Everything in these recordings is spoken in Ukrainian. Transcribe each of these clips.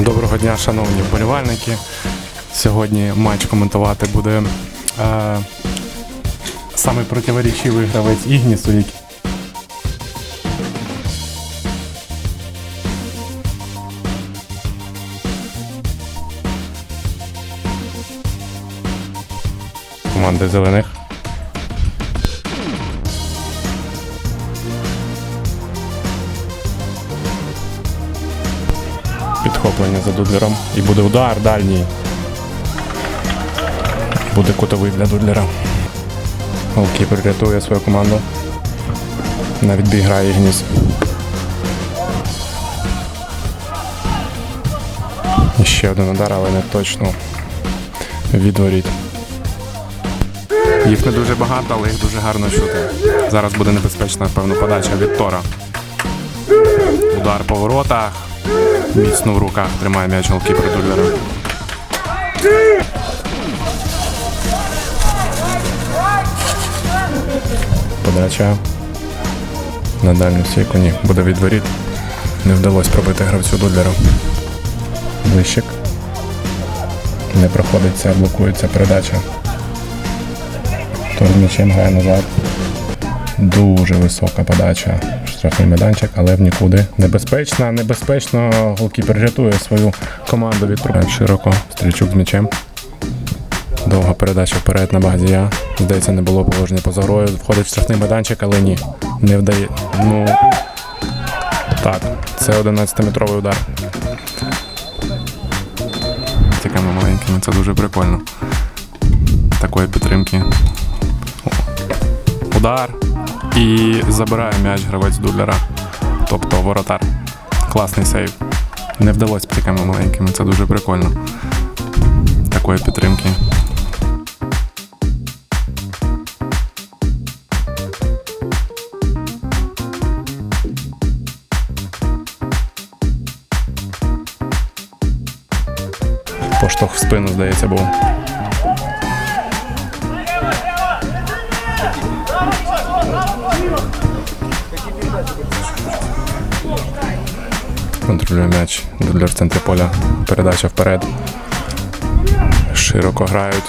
Доброго дня, шановні вболівальники. Сьогодні матч коментувати буде е, самий противоречивий гравець Ігнісу, який команди зелених. Підхоплення за дудлером. І буде удар дальній. Буде кутовий для дудлера. Голкіпер рятує свою команду. На відбій Ігніс. І ще один удар, але не точно відворіт. Їх не дуже багато, але їх дуже гарно чути. Зараз буде небезпечна, певно, подача від Тора. Удар по воротах. Міцно в руках тримає м'яч голкіпер Дульвера. Подача на дальню стійку. Ні, буде від воріт. Не вдалося пробити гравцю Дудлера. Блищик. Не проходиться, блокується передача. Тор з м'ячем грає назад. Дуже висока подача. Штрафний майданчик, але в нікуди. Небезпечно, небезпечно. Голкіпер рятує свою команду від проблем. Широко. Стрільчук з м'ячем. Довга передача вперед на Багдія. Здається, не було положення поза грою. Входить в штрафний майданчик, але ні. Не вдає. Ну. Так, це 11-метровий удар. Такими маленькими, це дуже прикольно. Такої підтримки. Удар. І забирає м'яч гравець Дудлера. Тобто воротар. Класний сейв. Не вдалося такими маленькими, це дуже прикольно. Такої підтримки. Поштовх в спину, здається, був. Контролює м'яч. Дудлер в центрі поля. Передача вперед. Широко грають.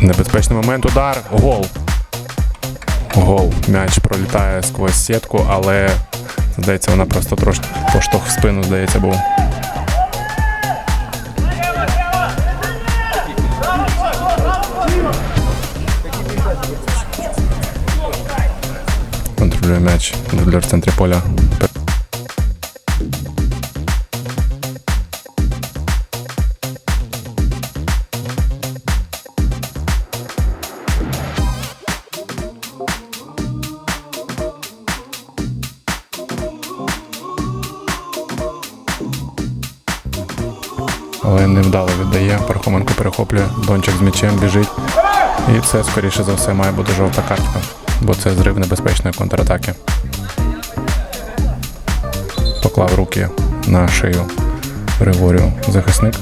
Небезпечний момент. Удар. Гол. Гол. М'яч пролітає сквозь сітку, але здається, вона просто трошки поштовх в спину, здається, був. Контролює м'яч. Дудлер в центрі поля. Але невдало віддає. Пархоменко перехоплює. Дончик з м'ячем біжить. І це, скоріше за все, має бути жовта картка, бо це зрив небезпечної контратаки. Поклав руки на шию Григорію захисник.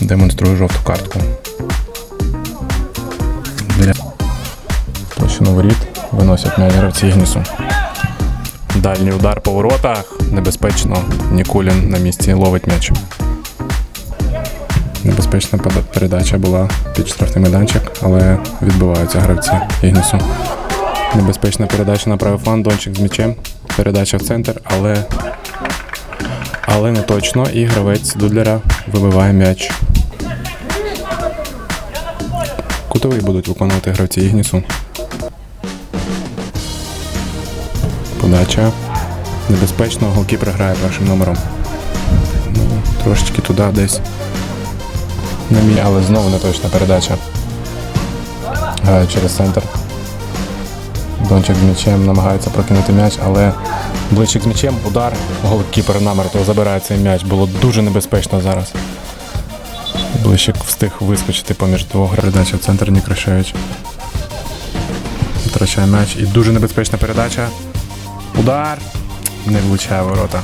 Демонструє жовту картку. Біля площину воріт виносять м'яч гравці Ігнісу. Дальній удар по воротах. Небезпечно. Нікулін на місці ловить м'яч. Небезпечна передача була під штрафний майданчик, але відбиваються гравці Ігнісу. Небезпечна передача на правий фланг, Дончик з м'ячем. Передача в центр, але, але не точно. І гравець Дудлера вибиває м'яч. Кутовий будуть виконувати гравці Ігнісу. Подача. Небезпечно, голкіпер грає першим номером. Ну, трошечки туди десь. На мій, але знову не точна передача. Грає через центр. Дончик з м'ячем намагається прокинути м'яч, але ближчик з м'ячем, удар, голкіпер намертво забирає цей м'яч. Було дуже небезпечно зараз. Блищик встиг вискочити поміж двох. Передача в центр Нікрашевич. Втрачає м'яч. І дуже небезпечна передача. Удар. Не влучає ворота.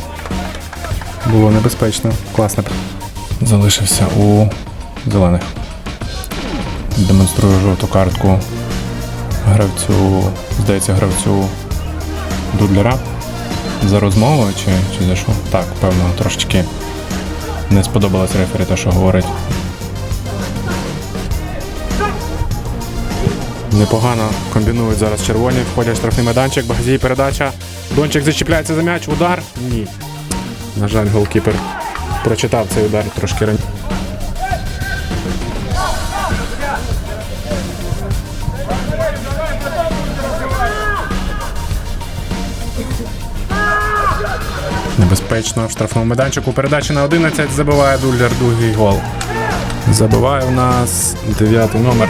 Було небезпечно. Класно. Залишився у зелених. Демонструє жовту картку гравцю, здається, гравцю Дудлера за розмову чи, чи за що? Так, певно, трошечки не сподобалось рефері те, що говорить. Непогано комбінують зараз червоні, входять в штрафний майданчик, Багазій передача. Дончик зачіпляється за м'яч, удар. Ні. На жаль, голкіпер прочитав цей удар трошки раніше. Небезпечно в штрафному майданчику. Передача на 11 забиває Дуллер другий гол. Забиває у нас дев'ятий номер.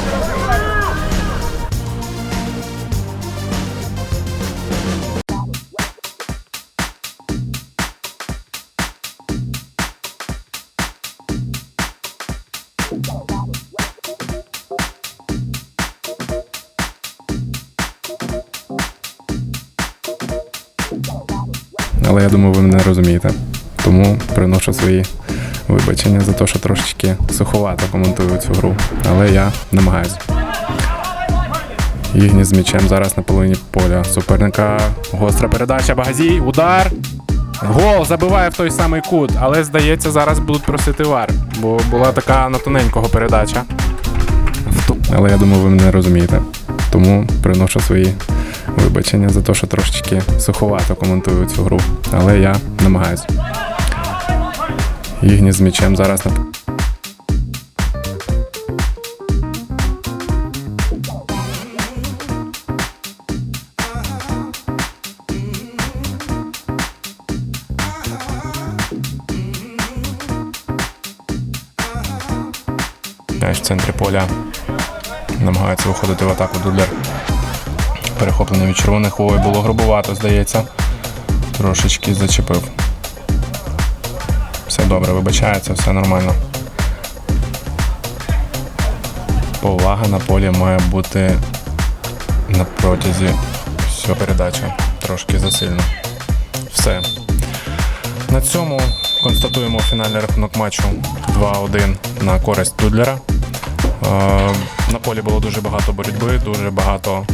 Але я думаю, ви мене розумієте. Тому приношу свої вибачення за те, що трошечки суховато коментую цю гру. Але я намагаюсь. Ігні з м'ячем зараз на половині поля суперника. Гостра передача, Багазій, удар. Гол забиває в той самий кут, але здається, зараз будуть просити вар, бо була така на тоненького передача. Але я думаю, ви мене розумієте. Тому приношу свої вибачення за те, що трошечки суховато коментую цю гру. Але я намагаюсь. Ігні з м'ячем зараз на в центрі поля. Намагається виходити в атаку Дублер. Перехоплений від червоних. Ой, було грубувато, здається. Трошечки зачепив. Все добре, вибачається, все нормально. Повага на полі має бути на протязі всього передача. Трошки засильно. Все. На цьому констатуємо фінальний рахунок матчу 2-1 на користь Дудлера. Е, На полі було дуже багато боротьби, дуже багато